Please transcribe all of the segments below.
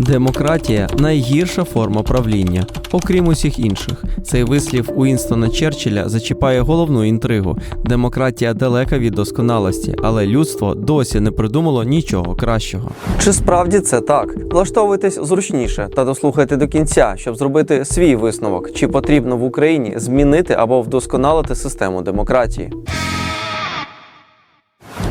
Демократія найгірша форма правління, окрім усіх інших. Цей вислів Уінстона Черчилля зачіпає головну інтригу. Демократія далека від досконалості, але людство досі не придумало нічого кращого. Чи справді це так? Влаштовуйтесь зручніше та дослухайте до кінця, щоб зробити свій висновок, чи потрібно в Україні змінити або вдосконалити систему демократії.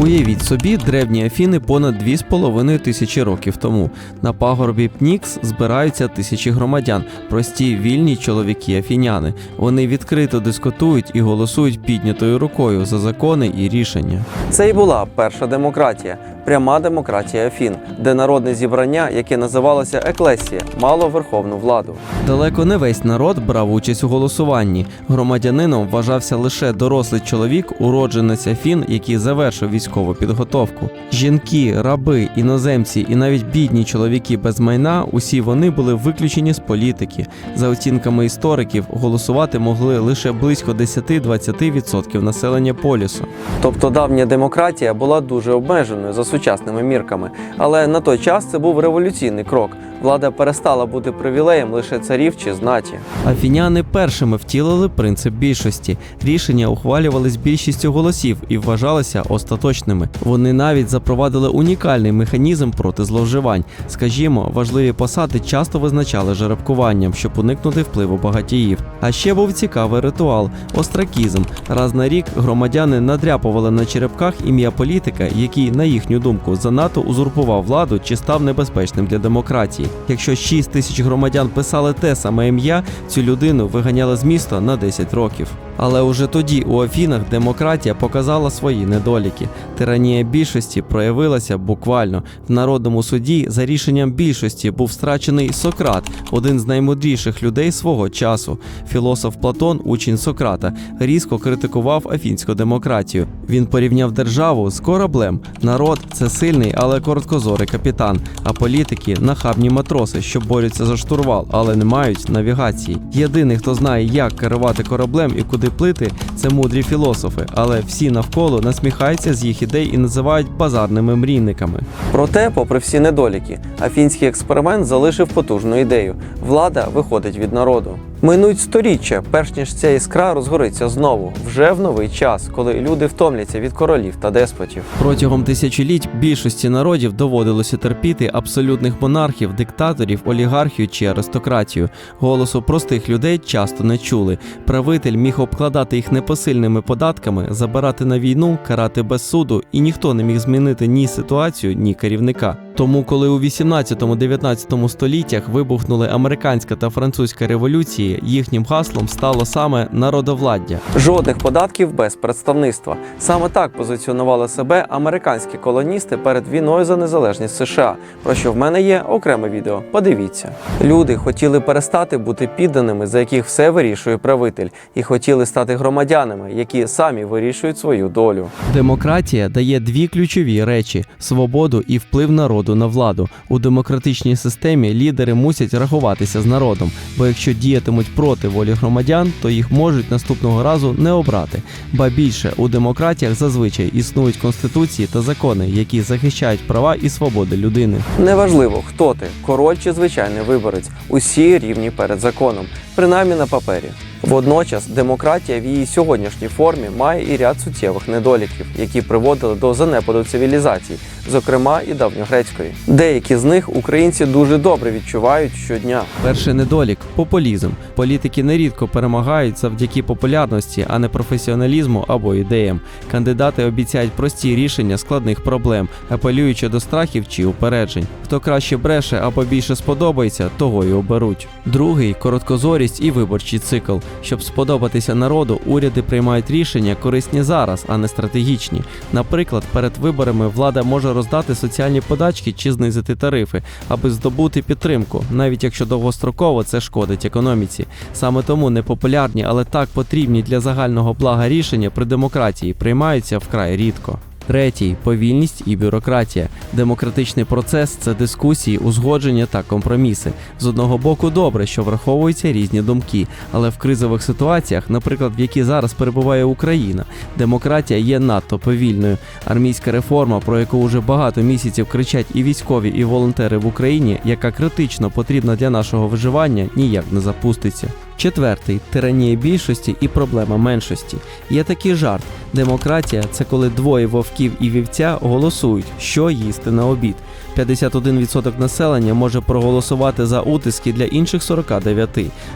Уявіть собі, древні Афіни понад 2,5 тисячі років тому. На пагорбі Пнікс збираються тисячі громадян, прості вільні чоловіки афіняни. Вони відкрито дискутують і голосують піднятою рукою за закони і рішення. Це і була перша демократія, пряма демократія Афін, де народне зібрання, яке називалося Еклесія, мало верховну владу. Далеко не весь народ брав участь у голосуванні. Громадянином вважався лише дорослий чоловік, уродженець Афін, який завершив військову підготовку. Жінки, раби, іноземці і навіть бідні чоловіки без майна усі вони були виключені з політики. За оцінками істориків, голосувати могли лише близько 10-20% населення полісу. Тобто давня демократія була дуже обмеженою за сучасними мірками, але на той час це був революційний крок. Влада перестала бути привілеєм лише царів чи знаті. Афіняни першими втілили принцип більшості. Рішення ухвалювались більшістю голосів і вважалися остаточними. Вони навіть запровадили унікальний механізм проти зловживань. Скажімо, важливі посади часто визначали жеребкуванням, щоб уникнути впливу багатіїв. А ще був цікавий ритуал остракізм. Раз на рік громадяни надряпували на черепках ім'я політика, який, на їхню думку, занадто узурпував владу чи став небезпечним для демократії. Якщо 6 тисяч громадян писали те саме ім'я, цю людину виганяли з міста на 10 років. Але уже тоді у Афінах демократія показала свої недоліки. Тиранія більшості проявилася буквально в народному суді. За рішенням більшості був страчений Сократ, один з наймудріших людей свого часу. Філософ Платон, учень Сократа, різко критикував афінську демократію. Він порівняв державу з кораблем. Народ це сильний, але короткозорий капітан, а політики нахабні матроси, що борються за штурвал, але не мають навігації. Єдиний, хто знає, як керувати кораблем і куди плити, це мудрі філософи, але всі навколо насміхаються з їх ідей і називають базарними мрійниками. Проте, попри всі недоліки, афінський експеримент залишив потужну ідею: влада виходить від народу. Минуть сторіччя, перш ніж ця іскра розгориться знову, вже в новий час, коли люди втомляться від королів та деспотів. Протягом тисячоліть більшості народів доводилося терпіти абсолютних монархів, диктаторів, олігархію чи аристократію. Голосу простих людей часто не чули. Правитель міг обкладати їх непосильними податками, забирати на війну, карати без суду, і ніхто не міг змінити ні ситуацію, ні керівника. Тому, коли у 18-19 століттях вибухнули американська та французька революції, їхнім гаслом стало саме народовладдя. Жодних податків без представництва. Саме так позиціонували себе американські колоністи перед війною за незалежність США. Про що в мене є окреме відео. Подивіться, люди хотіли перестати бути підданими, за яких все вирішує правитель, і хотіли стати громадянами, які самі вирішують свою долю. Демократія дає дві ключові речі: свободу і вплив народу на владу. У демократичній системі лідери мусять рахуватися з народом, бо якщо діятимуть проти волі громадян, то їх можуть наступного разу не обрати. Ба більше у демократіях зазвичай існують конституції та закони, які захищають права і свободи людини. Неважливо, хто ти, король чи звичайний виборець, усі рівні перед законом, принаймні на папері. Водночас демократія в її сьогоднішній формі має і ряд суттєвих недоліків, які приводили до занепаду цивілізацій, зокрема і давньогрецької. Деякі з них українці дуже добре відчувають щодня. Перший недолік популізм. Політики нерідко перемагають завдяки популярності, а не професіоналізму або ідеям. Кандидати обіцяють прості рішення складних проблем, апелюючи до страхів чи упереджень. Хто краще бреше або більше сподобається, того й оберуть. Другий короткозорість і виборчий цикл. Щоб сподобатися народу, уряди приймають рішення корисні зараз, а не стратегічні. Наприклад, перед виборами влада може роздати соціальні подачки чи знизити тарифи, аби здобути підтримку, навіть якщо довгостроково це шкодить економіці. Саме тому непопулярні, але так потрібні для загального блага рішення при демократії приймаються вкрай рідко. Третій повільність і бюрократія. Демократичний процес це дискусії, узгодження та компроміси. З одного боку, добре, що враховуються різні думки, але в кризових ситуаціях, наприклад, в якій зараз перебуває Україна, демократія є надто повільною. Армійська реформа, про яку вже багато місяців кричать і військові, і волонтери в Україні, яка критично потрібна для нашого виживання, ніяк не запуститься. Четвертий тиранія більшості і проблема меншості. Є такий жарт: демократія це коли двоє вовків і вівця голосують, що їсти на обід. 51% населення може проголосувати за утиски для інших 49.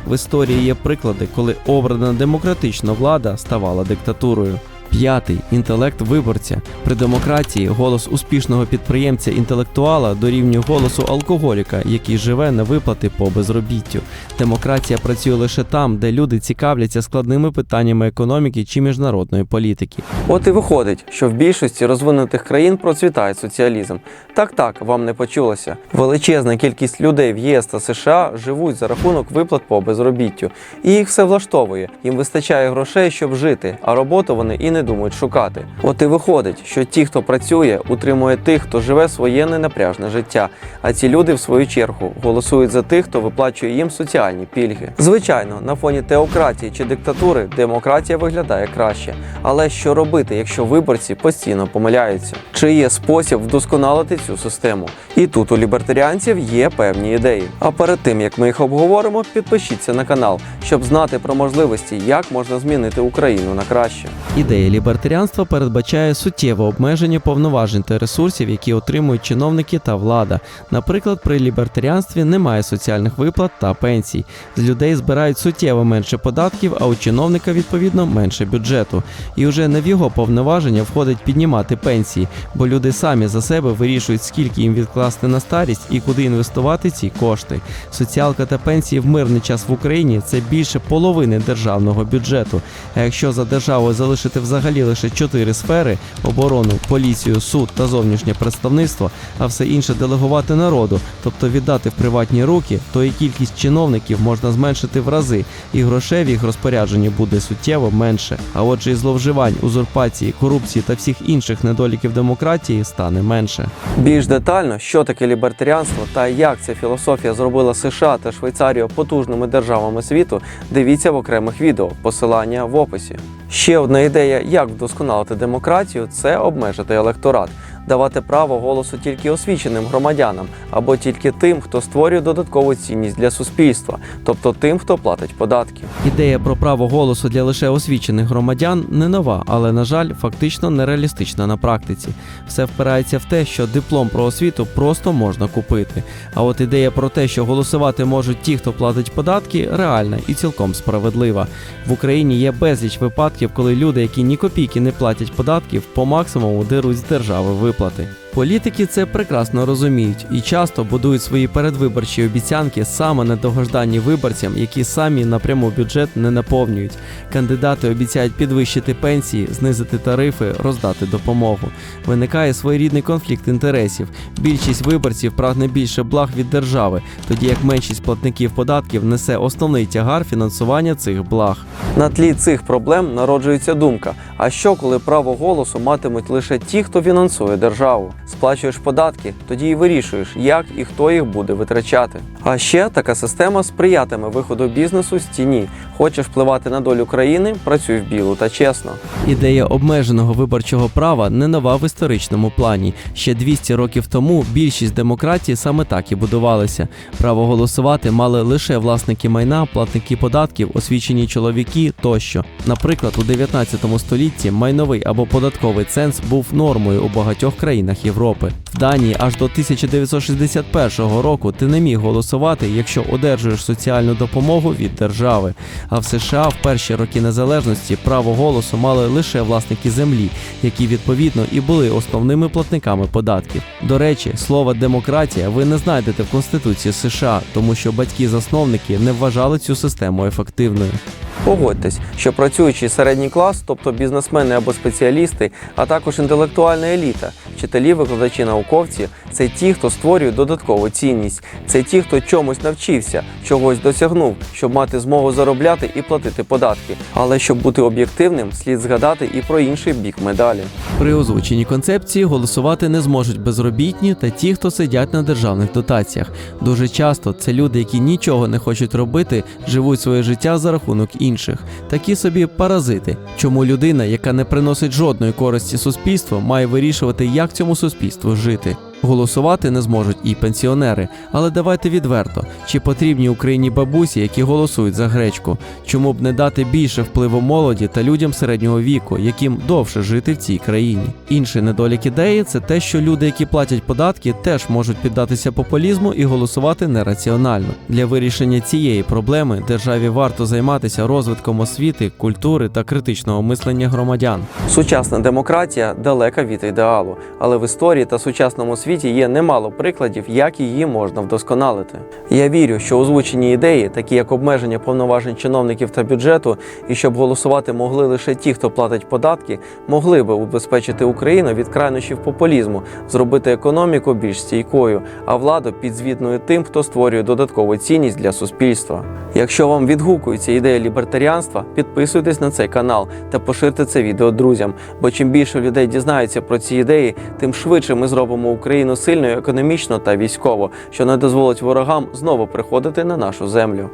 В історії є приклади, коли обрана демократична влада ставала диктатурою. П'ятий інтелект виборця. При демократії голос успішного підприємця інтелектуала дорівнює голосу алкоголіка, який живе на виплати по безробіттю. Демократія працює лише там, де люди цікавляться складними питаннями економіки чи міжнародної політики. От і виходить, що в більшості розвинутих країн процвітає соціалізм. Так, так, вам не почулося. Величезна кількість людей в ЄС та США живуть за рахунок виплат по безробіттю, і їх все влаштовує. Їм вистачає грошей, щоб жити, а роботу вони і не думають шукати. От і виходить, що ті, хто працює, утримує тих, хто живе своє ненапряжне життя. А ці люди, в свою чергу, голосують за тих, хто виплачує їм соціальні пільги. Звичайно, на фоні теократії чи диктатури демократія виглядає краще. Але що робити, якщо виборці постійно помиляються? Чи є спосіб вдосконалити цю систему? І тут у лібертаріанців є певні ідеї. А перед тим як ми їх обговоримо, підпишіться на канал, щоб знати про можливості, як можна змінити Україну на краще. Ідея лібертаріанства передбачає суттєве обмеження повноважень та ресурсів, які отримують чиновники та влада. Наприклад, при лібертаріанстві немає соціальних виплат та пенсій. З людей збирають суттєво менше податків, а у чиновника відповідно менше бюджету. І вже не в його повноваження входить піднімати пенсії, бо люди самі за себе вирішують, скільки їм відкласти на старість і куди інвестувати ці кошти. Соціалка та пенсії в мирний час в Україні це більше половини державного бюджету. А якщо за державою залишити взагалі лише чотири сфери оборону, поліцію, суд та зовнішнє представництво, а все інше делегувати народу, тобто віддати в приватні руки, то і кількість чиновників можна зменшити в рази, і грошей в їх розпорядженні буде суттєво менше. А отже, і зловживань, узурпації, корупції та всіх інших недоліків демократії стане менше. Більш детально, що таке лібертаріанство та як ця філософія зробила США та Швейцарію потужними державами світу, дивіться в окремих відео, посилання в описі. Ще одна ідея, як вдосконалити демократію, це обмежити електорат, давати право голосу тільки освіченим громадянам або тільки тим, хто створює додаткову цінність для суспільства, тобто тим, хто платить податки. Ідея про право голосу для лише освічених громадян не нова, але на жаль, фактично нереалістична на практиці. Все впирається в те, що диплом про освіту просто можна купити. А от ідея про те, що голосувати можуть ті, хто платить податки, реальна і цілком справедлива. В Україні є безліч випадків, коли люди, які ні копійки не платять податків, по максимуму деруть з держави виплати. Політики це прекрасно розуміють і часто будують свої передвиборчі обіцянки саме на довгожданні виборцям, які самі напряму бюджет не наповнюють. Кандидати обіцяють підвищити пенсії, знизити тарифи, роздати допомогу. Виникає своєрідний конфлікт інтересів. Більшість виборців прагне більше благ від держави, тоді як меншість платників податків несе основний тягар фінансування цих благ. На тлі цих проблем народжується думка: а що, коли право голосу матимуть лише ті, хто фінансує державу? Сплачуєш податки, тоді і вирішуєш, як і хто їх буде витрачати. А ще така система сприятиме виходу бізнесу з тіні. Хочеш впливати на долю країни, працюй в білу та чесно. Ідея обмеженого виборчого права не нова в історичному плані. Ще 200 років тому більшість демократій саме так і будувалися. Право голосувати мали лише власники майна, платники податків, освічені чоловіки тощо. Наприклад, у 19 столітті майновий або податковий ценз був нормою у багатьох країнах Європи. В Данії аж до 1961 року ти не міг голосувати, якщо одержуєш соціальну допомогу від держави. А в США в перші роки незалежності право голосу мали лише власники землі, які відповідно і були основними платниками податків. До речі, слово демократія ви не знайдете в Конституції США, тому що батьки-засновники не вважали цю систему ефективною. Погодьтесь, що працюючий середній клас, тобто бізнесмени або спеціалісти, а також інтелектуальна еліта, вчителі, викладачі, науковці це ті, хто створює додаткову цінність, це ті, хто чомусь навчився, чогось досягнув, щоб мати змогу заробляти і платити податки. Але щоб бути об'єктивним, слід згадати і про інший бік медалі. При озвученні концепції голосувати не зможуть безробітні та ті, хто сидять на державних дотаціях. Дуже часто це люди, які нічого не хочуть робити, живуть своє життя за рахунок інших. Такі собі паразити. Чому людина, яка не приносить жодної користі суспільству, має вирішувати, як цьому суспільству жити? Голосувати не зможуть і пенсіонери, але давайте відверто, чи потрібні Україні бабусі, які голосують за гречку? Чому б не дати більше впливу молоді та людям середнього віку, яким довше жити в цій країні? Інший недолік ідеї це те, що люди, які платять податки, теж можуть піддатися популізму і голосувати нераціонально. Для вирішення цієї проблеми державі варто займатися розвитком освіти, культури та критичного мислення громадян. Сучасна демократія далека від ідеалу, але в історії та сучасному світі є немало прикладів, як її можна вдосконалити. Я вірю, що озвучені ідеї, такі як обмеження повноважень чиновників та бюджету, і щоб голосувати могли лише ті, хто платить податки, могли би убезпечити Україну від крайнощів популізму, зробити економіку більш стійкою, а владу підзвітною тим, хто створює додаткову цінність для суспільства. Якщо вам відгукується ідея лібертаріанства, підписуйтесь на цей канал та поширте це відео друзям. Бо чим більше людей дізнається про ці ідеї, тим швидше ми зробимо Україну сильною економічно та військово, що не дозволить ворогам знову приходити на нашу землю.